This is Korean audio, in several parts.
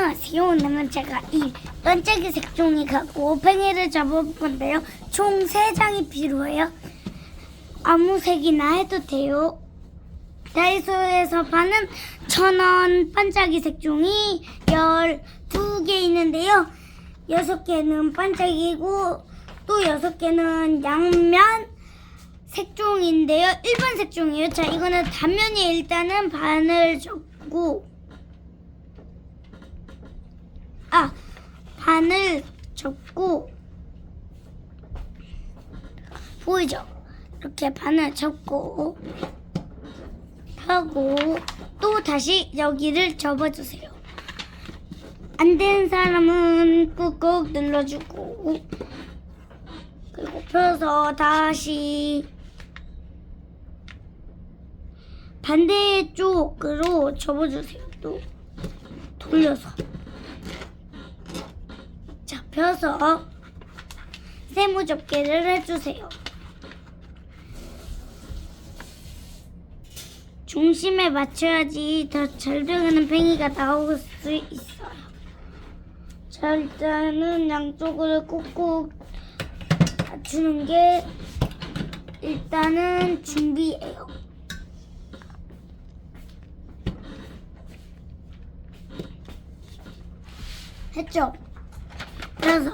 안녕하세요. 오늘은 제가 이 반짝이 색종이 갖고 팽이를 잡아볼 건데요. 총 3장이 필요해요. 아무 색이나 해도 돼요. 다이소에서 파는 천원 반짝이 색종이 12개 있는데요. 6개는 반짝이고 또 6개는 양면 색종인데요. 일반 색종이에요. 자, 이거는 단면이 일단은 반을 접고 아, 반을 접고 보이죠? 이렇게 반을 접고 하고 또 다시 여기를 접어주세요. 안 되는 사람은 꾹꾹 눌러주고 그리고 펴서 다시 반대쪽으로 접어주세요. 또 돌려서 자 펴서 세모 접기를 해주세요. 중심에 맞춰야지 더 잘 들어가는 팽이가 나올 수 있어요. 자 일단은 양쪽을 꾹꾹 맞추는 게 일단은 준비예요. 했죠? 그래서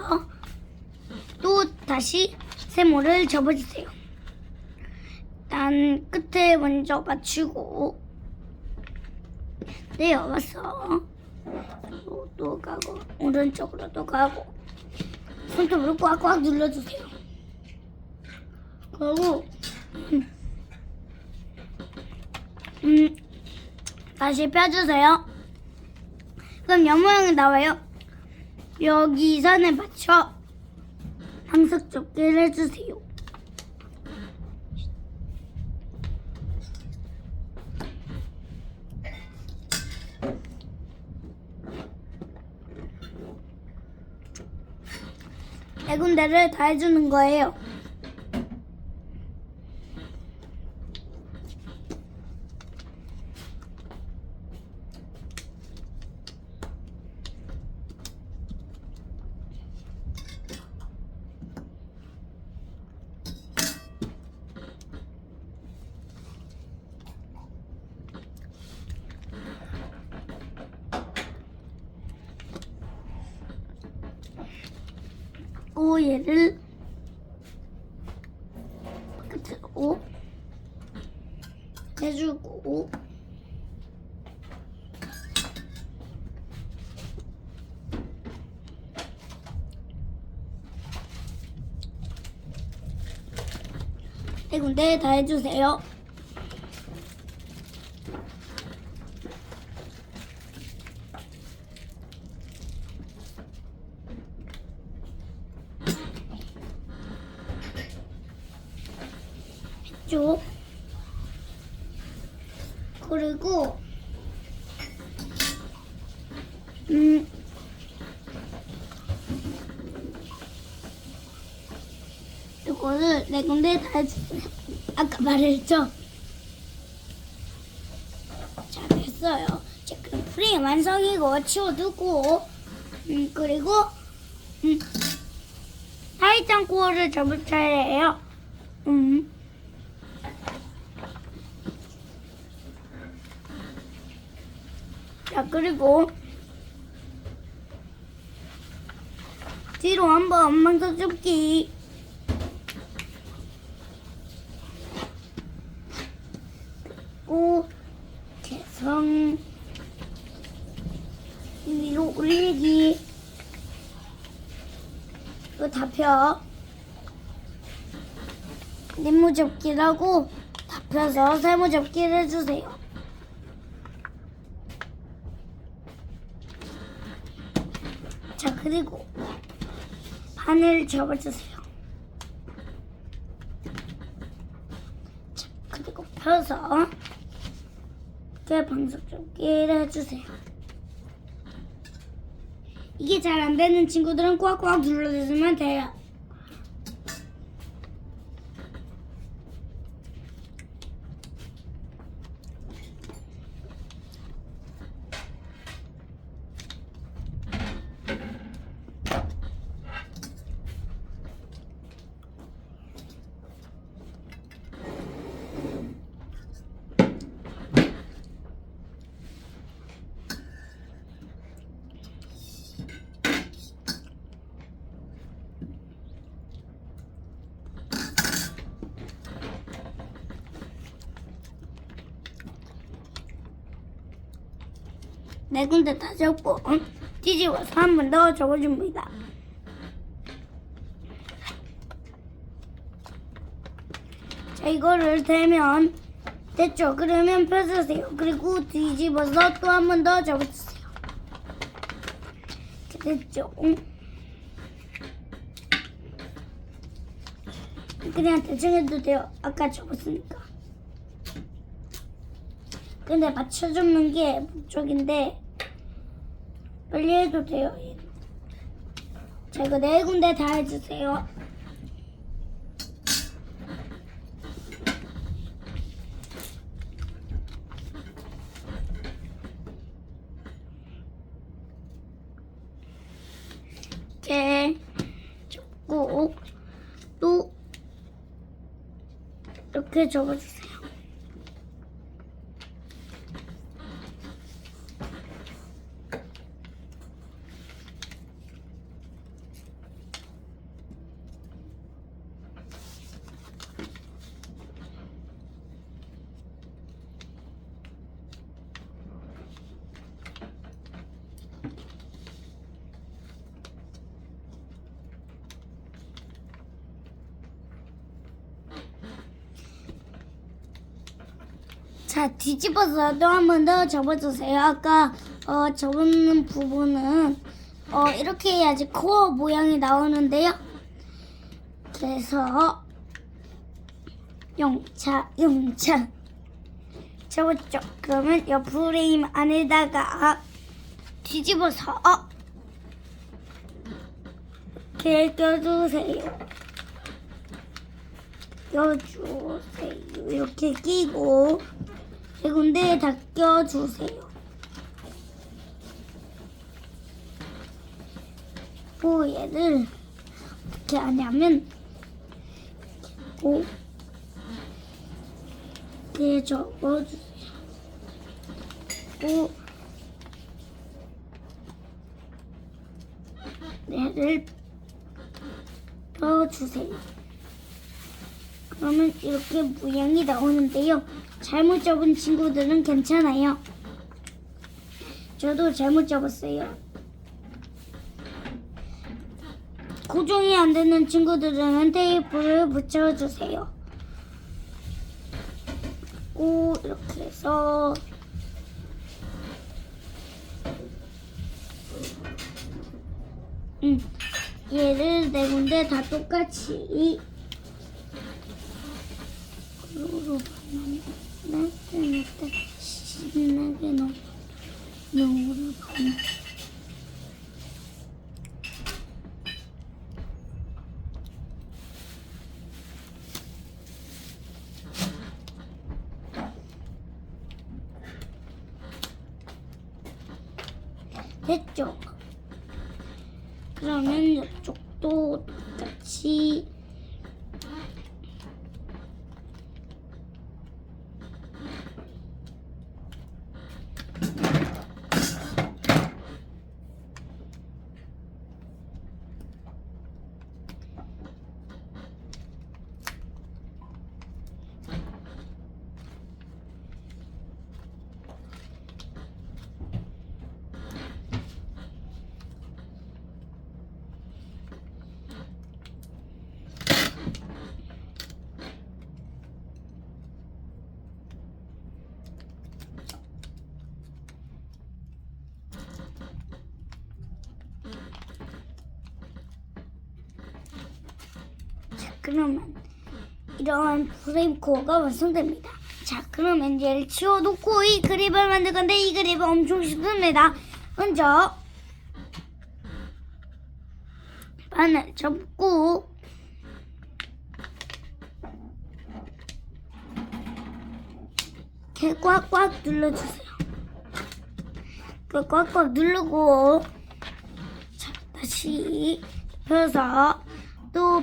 또 다시 세모를 접어주세요. 일단 끝에 먼저 맞추고 내려와서 또, 또 가고 오른쪽으로 또 가고 손톱으로 꽉꽉 눌러주세요. 그리고 음, 음, 다시 펴주세요. 그럼 옆 모양이 나와요. 여기 선에 맞춰 항석 접기를 해주세요. 네 군데를 다 해주는 거예요. 오 얘를 끝으로 해주고 네 군데 다 해주세요. 쭉 그리고 음 이거를 네 군데 다. 아까 말했죠? 자 됐어요. 자 그럼 프레임 완성이고 치워두고 음 그리고 음 타이탄 코어를 접을 차례예요. 음. 자, 그리고 뒤로 한번 엉망서 줍기. 그리고 개성 위로 올리기. 이거 다 펴. 네모 접기라고 다 펴서 세모 접기를 해주세요. 자 그리고 바늘 접어주세요. 자 그리고 펴서 이렇게 방석 접기를 해주세요. 이게 잘 안 되는 친구들은 꽉꽉 눌러주시면 돼요. 네 군데 다 접고 뒤집어서 한 번더 접어줍니다. 자, 이거를 대면 됐죠? 그러면 펴주세요. 그리고 뒤집어서 또 한 번더 접어주세요. 이렇게 됐죠? 그냥 대충 해도 돼요. 아까 접었으니까. 근데 맞춰주는 게 목적인데 빨리 해도 돼요. 자, 이거 네 군데 다 해주세요. 이렇게 접고 또 이렇게 접어주세요. 자, 뒤집어서 또 한 번 더 접어주세요. 아까 어, 접는 부분은 어, 이렇게 해야지 코어 모양이 나오는데요. 그래서 영차, 영차 접었죠. 그러면 옆 프레임 안에다가 뒤집어서 이렇게 껴주세요. 껴주세요. 이렇게 끼고 세 군데 다 껴주세요. 또 얘를 어떻게 하냐면 오 이렇게 접어주세요. 오 얘를 펴주세요. 그러면 이렇게 모양이 나오는데요. 잘못 접은 친구들은 괜찮아요. 저도 잘못 접었어요. 고정이 안 되는 친구들은 테이프를 붙여주세요. 오, 이렇게 해서 음, 얘를 네 군데 다 똑같이 나 한테 나한테 신나게 너무를 보내 됐죠? 그러면 이쪽도 똑같이 자, 그러면 이런 프레임 코어가 완성됩니다. 자, 그러면 얘를 치워놓고 이 그립을 만들 건데 이 그립은 엄청 쉽습니다. 먼저 바늘 접고 이렇게 꽉꽉 눌러주세요. 그 꽉꽉 누르고 자, 다시 펴서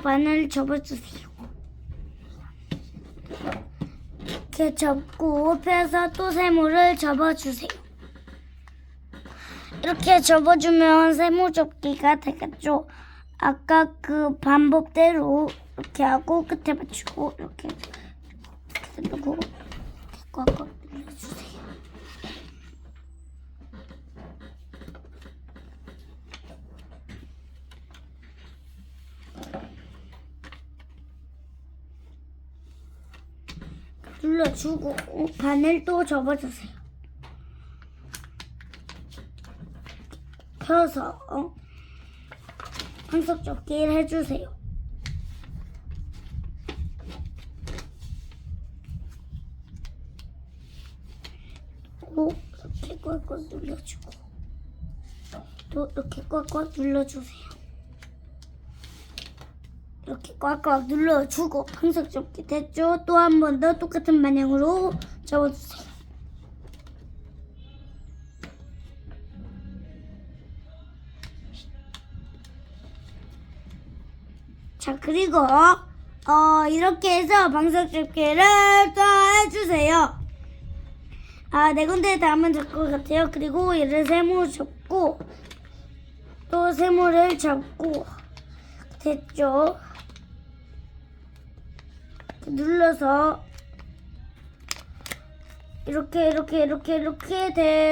또 바늘 접어주세요. 이렇게 접고 펴서 또 세모를 접어주세요. 이렇게 접어주면 세모 접기가 되겠죠. 아까 그 방법대로 이렇게 하고 끝에 맞추고 이렇게 이렇게 누르고 꽉꽉 눌러주세요. 눌러주고 어, 바늘 또 접어주세요. 펴서 어, 항석 접기를 해주세요. 또 이렇게 꽉꽉 눌러주고 또 이렇게 꽉꽉 눌러주세요. 이렇게 꽉꽉 눌러주고 항석 접기 됐죠? 또 한 번 더 똑같은 방향으로 접어주세요. 자 그리고 어 이렇게 해서 방석 접기를 또 해주세요. 아네 군데 다 하면 될것 같아요. 그리고 얘를 세모 접고 또 세모를 잡고 됐죠? 눌러서 이렇게 이렇게 이렇게 이렇게 돼.